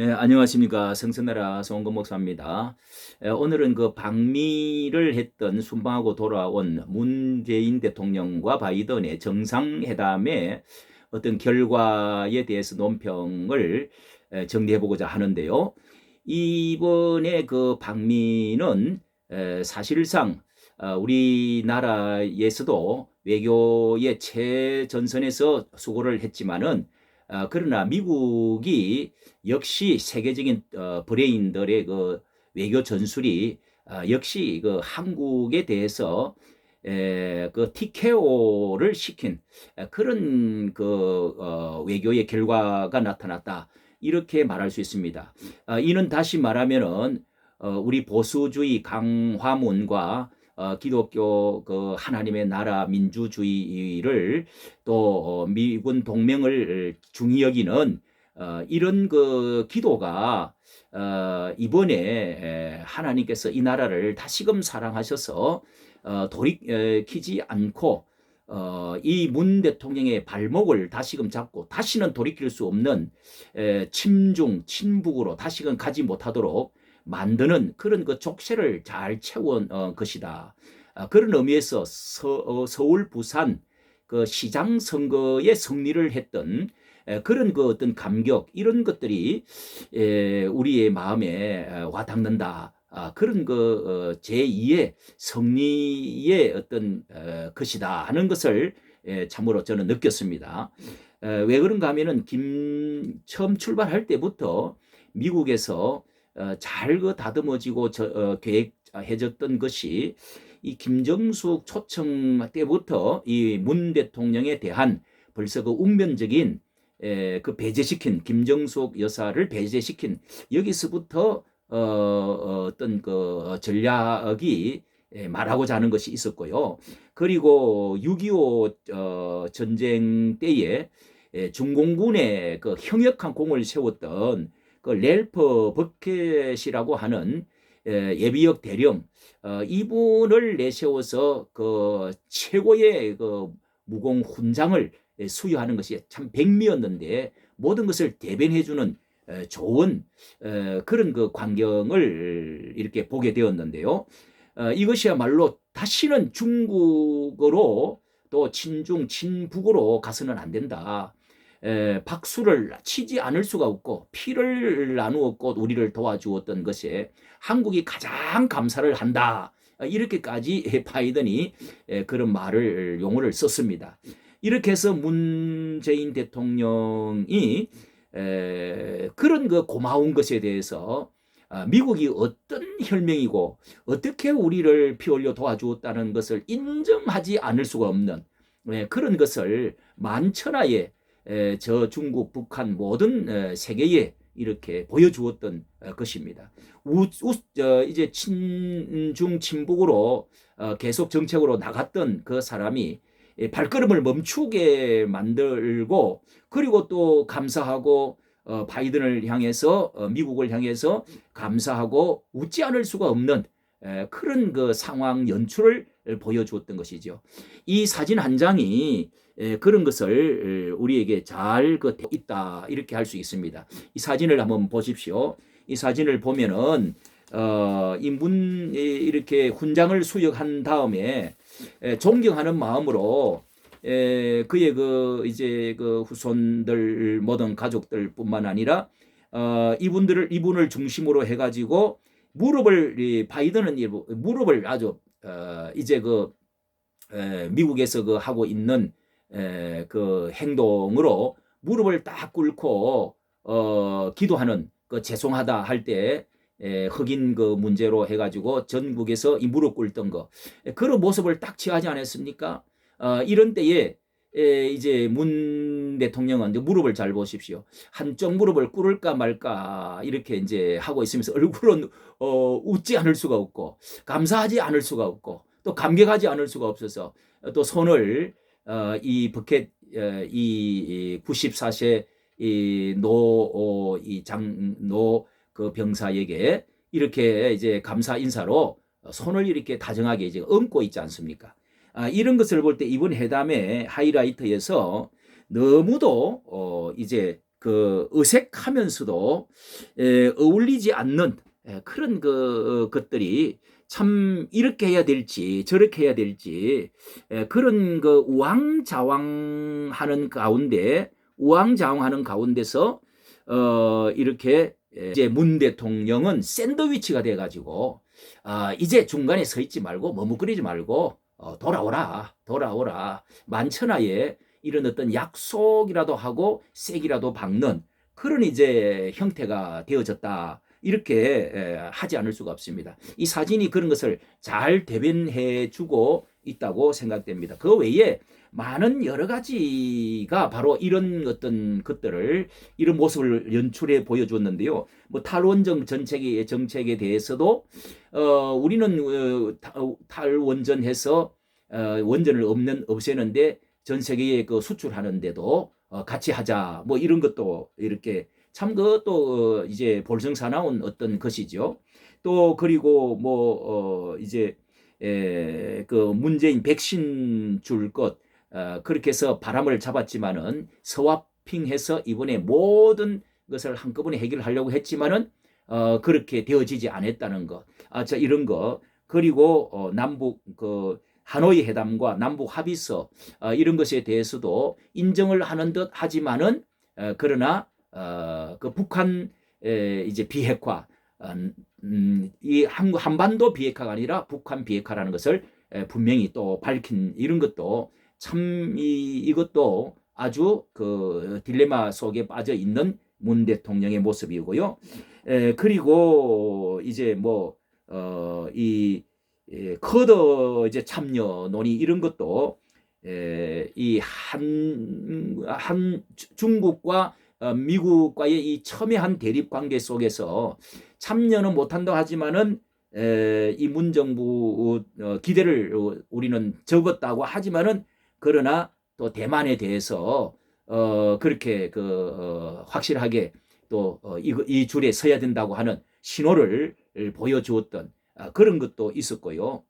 예, 안녕하십니까. 성선나라 송은건 목사입니다. 예, 오늘은 그 방미를 했던 순방하고 돌아온 문재인 대통령과 바이든의 정상회담의 어떤 결과에 대해서 논평을 예, 정리해보고자 하는데요. 이번에 그 방미는 예, 사실상 어, 우리나라에서도 외교의 최전선에서 수고를 했지만은 어, 그러나 미국이 역시 세계적인 어, 브레인들의 그 외교 전술이 어, 역시 그 한국에 대해서 에, 그 TKO를 시킨 에, 그런 그 어, 외교의 결과가 나타났다 이렇게 말할 수 있습니다. 어, 이는 다시 말하면은 어, 우리 보수주의 강화문과 어, 기독교 그 하나님의 나라 민주주의를 또 어, 미군 동맹을 중히 여기는 어, 이런 그 기도가 어, 이번에 에, 하나님께서 이 나라를 다시금 사랑하셔서 어, 돌이키지 않고 어, 이 문 대통령의 발목을 다시금 잡고 다시는 돌이킬 수 없는 에, 침중 친북으로 다시금 가지 못하도록 만드는 그런 그 족쇄를 잘 채운 어, 것이다. 아, 그런 의미에서 서, 어, 서울 부산 그 시장 선거에 승리를 했던 에, 그런 그 어떤 감격 이런 것들이 에, 우리의 마음에 와닿는다. 아, 그런 그 어, 제2의 승리의 어떤 어, 것이다 하는 것을 에, 참으로 저는 느꼈습니다. 에, 왜 그런가 하면은 김 처음 출발할 때부터 미국에서 어, 잘 그 다듬어지고 저, 어, 계획해졌던 것이 이 김정숙 초청 때부터 이 문 대통령에 대한 벌써 그 운명적인 에, 그 배제시킨 김정숙 여사를 배제시킨 여기서부터 어, 어 어떤 그 전략이 에, 말하고자 하는 것이 있었고요. 그리고 6.25 어, 전쟁 때에 에, 중공군의 그 형역한 공을 세웠던 그 렐프 버켓이라고 하는 예비역 대령 어, 이분을 내세워서 그 최고의 그 무공 훈장을 수여하는 것이 참 백미였는데 모든 것을 대변해주는 좋은 그런 그 광경을 이렇게 보게 되었는데요. 어, 이것이야말로 다시는 중국으로 또 친중 친북으로 가서는 안 된다. 에, 박수를 치지 않을 수가 없고 피를 나누었고 우리를 도와주었던 것에 한국이 가장 감사를 한다. 이렇게까지 바이든이 그런 말을 용어를 썼습니다. 이렇게 해서 문재인 대통령이 그런 그 고마운 것에 대해서 아, 미국이 어떤 혈맹이고 어떻게 우리를 피 흘려 도와주었다는 것을 인정하지 않을 수가 없는 그런 것을 만천하에 저 중국, 북한 모든 세계에 이렇게 보여주었던 어, 것입니다. 우, 우, 어, 이제 친중 친북으로 어, 계속 정책으로 나갔던 그 사람이 발걸음을 멈추게 만들고 그리고 또 감사하고 어, 바이든을 향해서 어, 미국을 향해서 감사하고 웃지 않을 수가 없는 에, 그런 그 상황 연출을 보여주었던 것이죠. 이 사진 한 장이 그런 것을 우리에게 잘그 있다 이렇게 할 수 있습니다. 이 사진을 한번 보십시오. 이 사진을 보면은 어, 이문 이렇게 훈장을 수여한 다음에 존경하는 마음으로 에, 그의 그 이제 그 후손들 모든 가족들뿐만 아니라 어, 이분들을 이분을 중심으로 해가지고 무릎을 이 바이든은 무릎을 아주 어, 이제 그 에, 미국에서 그 하고 있는 에, 그 행동으로 무릎을 딱 꿇고 어, 기도하는 그 죄송하다 할때 흑인 그 문제로 해가지고 전국에서 이 무릎 꿇던 거 그런 모습을 딱 취하지 않았습니까? 어, 이런 때에 에, 이제 문 대통령은 무릎을 잘 보십시오. 한쪽 무릎을 꿇을까 말까 이렇게 이제 하고 있으면서 얼굴은 어, 웃지 않을 수가 없고 감사하지 않을 수가 없고 또 감격하지 않을 수가 없어서 또 손을 어, 이 버켓 어, 이 94세 이노이 장노 그 병사에게 이렇게 이제 감사 인사로 손을 이렇게 다정하게 이제 얹고 있지 않습니까? 아, 이런 것을 볼 때 이번 회담의 하이라이트에서 너무도 어, 이제 그 어색하면서도 에, 어울리지 않는 에, 그런 그 어, 것들이 참 이렇게 해야 될지 저렇게 해야 될지 에, 그런 그 우왕좌왕하는 가운데 우왕좌왕하는 가운데서 어 이렇게 이제 문 대통령은 샌드위치가 돼 가지고 아 이제 중간에 서 있지 말고 머뭇거리지 말고 어, 돌아오라 돌아오라. 만천하에 이런 어떤 약속이라도 하고 색이라도 박는 그런 이제 형태가 되어졌다. 이렇게 에, 하지 않을 수가 없습니다. 이 사진이 그런 것을 잘 대변해 주고 있다고 생각됩니다. 그 외에 많은 여러 가지가 바로 이런 어떤 것들을 이런 모습을 연출해 보여줬는데요. 뭐 탈원전 정책의 정책에 대해서도 어 우리는 어, 탈원전해서 어, 원전을 없는 없애는데 전 세계에 그 수출하는데도 어, 같이 하자 뭐 이런 것도 이렇게 참 그것도 어, 이제 볼성사나운 어떤 것이죠. 또 그리고 뭐 어, 이제 에, 그 문재인 백신 줄것 어, 그렇게 해서 바람을 잡았지만은 서와핑해서 이번에 모든 것을 한꺼번에 해결하려고 했지만은 어, 그렇게 되어지지 않았다는 것. 아, 저 이런 거. 그리고 어, 남북 그 하노이 회담과 남북 합의서 어, 이런 것에 대해서도 인정을 하는 듯 하지만은 어, 그러나 어, 그 북한 에, 이제 비핵화 어, 음, 이 한, 한반도 비핵화가 아니라 북한 비핵화라는 것을 에, 분명히 또 밝힌 이런 것도 참 이, 이것도 아주 그 딜레마 속에 빠져 있는 문 대통령의 모습이고요. 에, 그리고 이제 뭐 어, 이 예, 커더 이제 참여 논의 이런 것도 예, 이한 한 중국과 어, 미국과의 이 첨예한 대립 관계 속에서 참여는 못한다 하지만은 에, 이 문정부 어, 기대를 어, 우리는 적었다고 하지만은 그러나 또 대만에 대해서 어, 그렇게 그 어, 확실하게 또 어, 이, 이 줄에 서야 된다고 하는 신호를 보여주었던 아, 그런 것도 있었고요.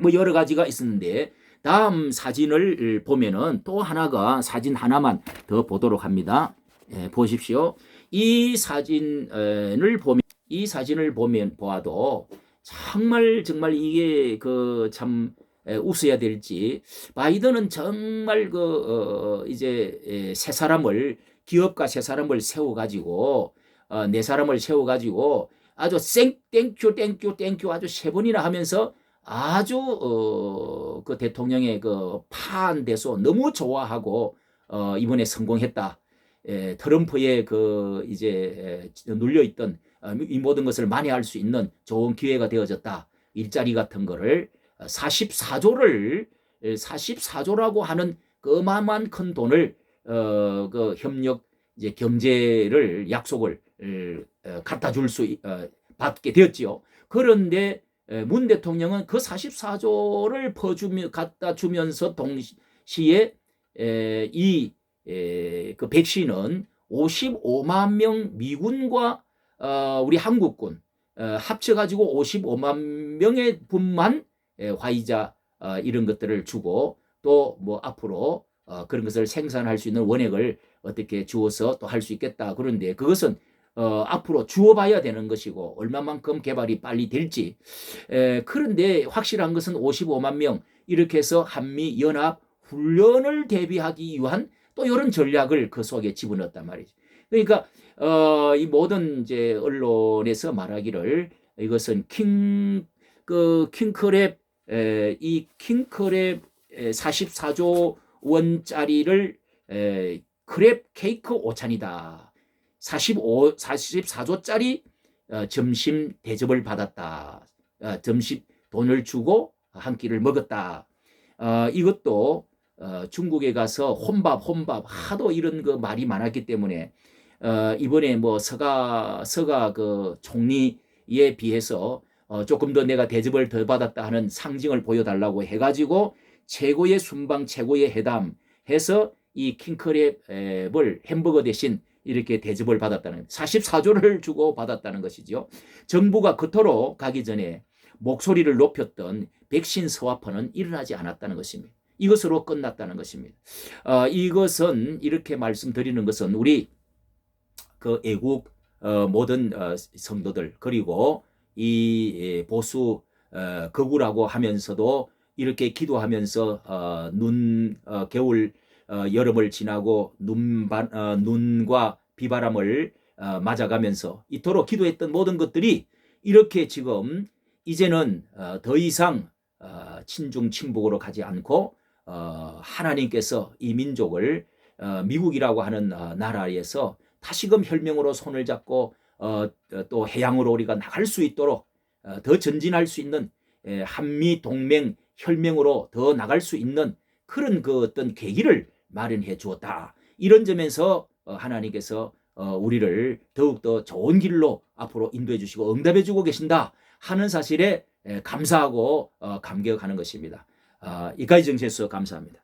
뭐 여러 가지가 있었는데 다음 사진을 보면은 또 하나가 사진 하나만 더 보도록 합니다. 예, 보십시오. 이 사진을 보면 이 사진을 보면 보아도 정말 정말 이게 그 참 웃어야 될지 바이든은 정말 그 어, 이제 에, 세 사람을 기업가 세 사람을 세워 가지고 어, 네 사람을 세워 가지고 아주 생 땡큐 땡큐 땡큐 아주 세 번이나 하면서 아주 어, 그 대통령의 그 파한돼서 너무 좋아하고 어, 이번에 성공했다. 에, 트럼프의 그 이제 에, 눌려 있던 어, 이 모든 것을 만회할 수 있는 좋은 기회가 되어졌다. 일자리 같은 거를 44조를 44조라고 하는 그 어마어마한 큰 돈을 어, 그 협력 이제 경제를 약속을 어, 갖다 줄수 어, 받게 되었지요. 그런데 에, 문 대통령은 그 44조를 퍼주며 갖다 주면서 동시에 에, 이 에, 그 백신은 55만 명 미군과 어, 우리 한국군 어, 합쳐가지고 55만 명의 분만 에, 화이자 어, 이런 것들을 주고 또 뭐 앞으로 어, 그런 것을 생산할 수 있는 원액을 어떻게 주어서 또 할 수 있겠다. 그런데 그것은 어, 앞으로 주어봐야 되는 것이고 얼마만큼 개발이 빨리 될지. 에, 그런데 확실한 것은 55만 명 이렇게 해서 한미 연합 훈련을 대비하기 위한 또 이런 전략을 그 속에 집어넣었단 말이죠. 그러니까 어, 이 모든 이제 언론에서 말하기를 이것은 킹그 킹크랩 에, 이 킹크랩 44조 원짜리를 에, 크랩 케이크 오찬이다. 45 44조짜리 어, 점심 대접을 받았다. 어, 점심 돈을 주고 한 끼를 먹었다. 어, 이것도 어, 중국에 가서 혼밥 혼밥 하도 이런 그 말이 많았기 때문에 어, 이번에 뭐 서가 서가 그 총리에 비해서 어, 조금 더 내가 대접을 더 받았다 하는 상징을 보여달라고 해가지고 최고의 순방 최고의 회담 해서 이 킹크랩을 햄버거 대신 이렇게 대접을 받았다는 44조를 주고 받았다는 것이죠. 정부가 그토록 가기 전에 목소리를 높였던 백신 서화퍼는 일어나지 않았다는 것입니다. 이것으로 끝났다는 것입니다. 어, 이것은 이렇게 말씀드리는 것은 우리 그 애국 어, 모든 어, 성도들 그리고 이 예, 보수 어, 거구라고 하면서도 이렇게 기도하면서 어, 눈 어, 겨울 어, 여름을 지나고 눈바, 어, 눈과 비바람을 어, 맞아가면서 이토록 기도했던 모든 것들이 이렇게 지금 이제는 어, 더 이상 어, 친중 친북으로 가지 않고 어, 하나님께서 이 민족을 어, 미국이라고 하는 어, 나라에서 다시금 혈명으로 손을 잡고 어, 어, 또 해양으로 우리가 나갈 수 있도록 어, 더 전진할 수 있는 에, 한미 동맹 혈명으로 더 나갈 수 있는 그런 그 어떤 계기를 마련해 주었다. 이런 점에서 어, 하나님께서 어, 우리를 더욱더 좋은 길로 앞으로 인도해 주시고 응답해 주고 계신다 하는 사실에 에, 감사하고 어, 감격하는 것입니다. 아, 이까지 정치해서 감사합니다.